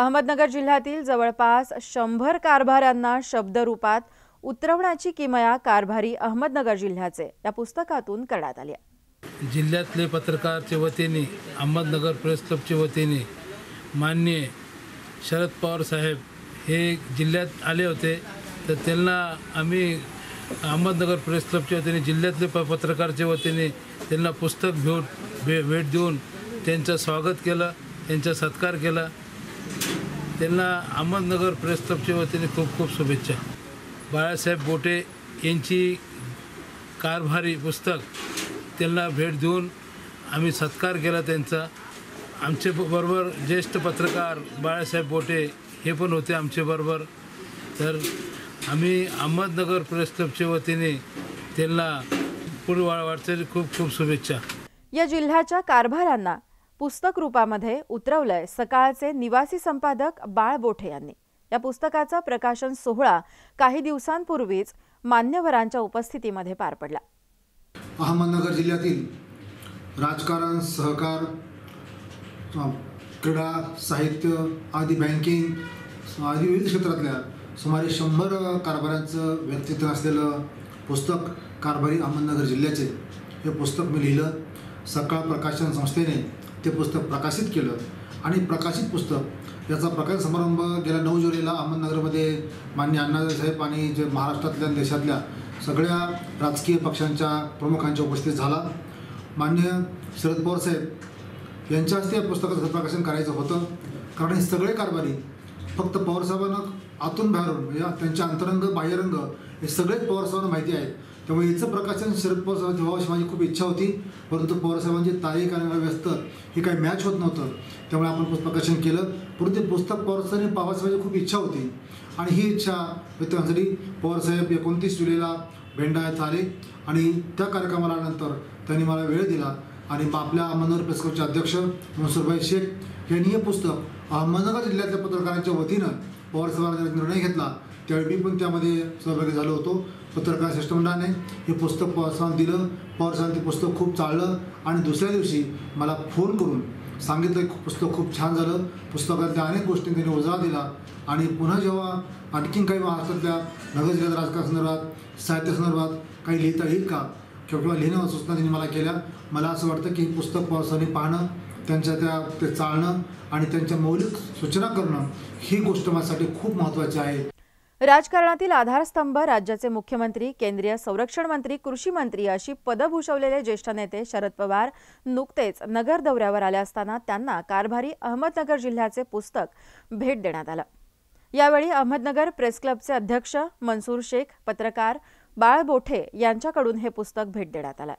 अहमदनगर जिल्ह्यातील जवळपास शंभर कारभाऱ्यांना शब्दरूपात उतरवण्याची किमया कारभारी अहमदनगर जिल्ह्याचे या पुस्तकातून करण्यात आली जिल्ह्यातले पत्रकारच्या वतीने अहमदनगर प्रेस क्लबच्या वतीने माननीय शरद पवार साहेब हे जिल्ह्यात आले होते. तर त्यांना आम्ही अहमदनगर प्रेस क्लबच्या वतीने जिल्ह्यातले प पत्रकारच्या वतीने त्यांना पुस्तक घेऊन भे भेट देऊन त्यांचं स्वागत केलं त्यांचा सत्कार केला. त्यांना अहमदनगर प्रेस क्लबच्या वतीने खूप खूप शुभेच्छा. बाळासाहेब बोटे यांची कारभारी पुस्तक त्यांना भेट देऊन आम्ही सत्कार केला त्यांचा. आमचे बरोबर ज्येष्ठ पत्रकार बाळासाहेब बोटे हे पण होते आमच्याबरोबर तर आम्ही अहमदनगर प्रेस क्लबच्या वतीने त्यांना पुढे वाटचाली खूप खूप शुभेच्छा. या जिल्ह्याच्या कारभारांना पुस्तक रूपामध्ये उतरवलंय सकाळचे निवासी संपादक बाळ बोठे यांनी. या पुस्तकाचा प्रकाशन सोहळा काही दिवसांपूर्वीच मान्यवरांच्या उपस्थितीमध्ये पार पडला. अहमदनगर जिल्ह्यातील राजकारण सहकार क्रीडा साहित्य आदी बँकिंग आदी विविध क्षेत्रातल्या सुमारे शंभर कारभाऱ्यांचं व्यक्तित्व असलेलं पुस्तक कारभारी अहमदनगर जिल्ह्याचे हे पुस्तक मी लिहिलं. सकाळ प्रकाशन संस्थेने ते पुस्तक प्रकाशित केलं. आणि प्रकाशित पुस्तक याचा प्रकाश समारंभ गेल्या नऊ जुलैला अहमदनगरमध्ये मान्य अण्णासाहेब साहेब आणि जे महाराष्ट्रातल्या देशातल्या सगळ्या राजकीय पक्षांच्या प्रमुखांच्या उपस्थित झाला. मान्य शरद पवार साहेब यांच्या हस्ते या पुस्तकाचं प्रकाशन करायचं होतं. कारण हे सगळे कारभारी फक्त पवारसाहेबांना आतून बाहेरून म्हणजे त्यांच्या अंतरंग बाह्यरंग हे सगळेच पवारसाहेबांना माहिती आहेत. त्यामुळे याचं प्रकाशन शरद पवार व्हावं अशी माझी खूप इच्छा होती. परंतु पवारसाहेबांची तारीख आणि व्यस्त. हे काही मॅच होत नव्हतं. त्यामुळे आपण पुस्तक प्रकाशन केलं. परंतु ते पुस्तक पवारसाहेब पवारसाहेबांची खूप इच्छा होती. आणि ही इच्छा व्यक्त करण्यासाठी पवारसाहेब एकोणतीस जुलैला भेंडा येथे आले. आणि त्या कार्यक्रमाला नंतर त्यांनी मला वेळ दिला. आणि आपल्या अहमदनगर प्रेस क्लबचे अध्यक्ष मनसुरभाई शेख यांनी हे पुस्तक अहमदनगर जिल्ह्यातल्या पत्रकारांच्या वतीनं पवारसाहेबांनी निर्णय घेतला. त्यावेळी मी पण त्यामध्ये सहभागी झालो होतो. पत्रकार शिष्टमंडळाने हे पुस्तक पवारसाहेबांना दिलं. पवारसाहेबांनी ते पुस्तक खूप चाललं आणि दुसऱ्या दिवशी मला फोन करून सांगितलं की पुस्तक खूप छान झालं. पुस्तकातल्या अनेक गोष्टी त्यांनी उजाळा दिला. आणि पुन्हा जेव्हा आणखीन काही महाराष्ट्रातल्या नगर जिल्ह्यात राजकारणासंदर्भात साहित्यासंदर्भात काही लिहिता येईल का? किंवा लिहिणं सूचना त्यांनी मला केल्या. मला असं वाटतं की हे पुस्तक पवारसाहेबांनी पाहणं त्यांच्या त्या ते चालणं आणि त्यांच्या मौलिक सूचना करणं ही गोष्ट माझ्यासाठी खूप महत्त्वाची आहे. राजकारणातील आधारस्तंभ राज्याचे मुख्यमंत्री केंद्रीय संरक्षण मंत्री कृषी मंत्री अशी पदं भूषवलेले ज्येष्ठ नेते शरद पवार नुकतेच नगर दौऱ्यावर आले असताना त्यांना कारभारी अहमदनगर जिल्ह्याचे पुस्तक भेट देण्यात आलं. यावेळी अहमदनगर प्रेस क्लबचे अध्यक्ष मनसूर शेख पत्रकार बाळ बोठे यांच्याकडून हे पुस्तक भेट देण्यात आलं.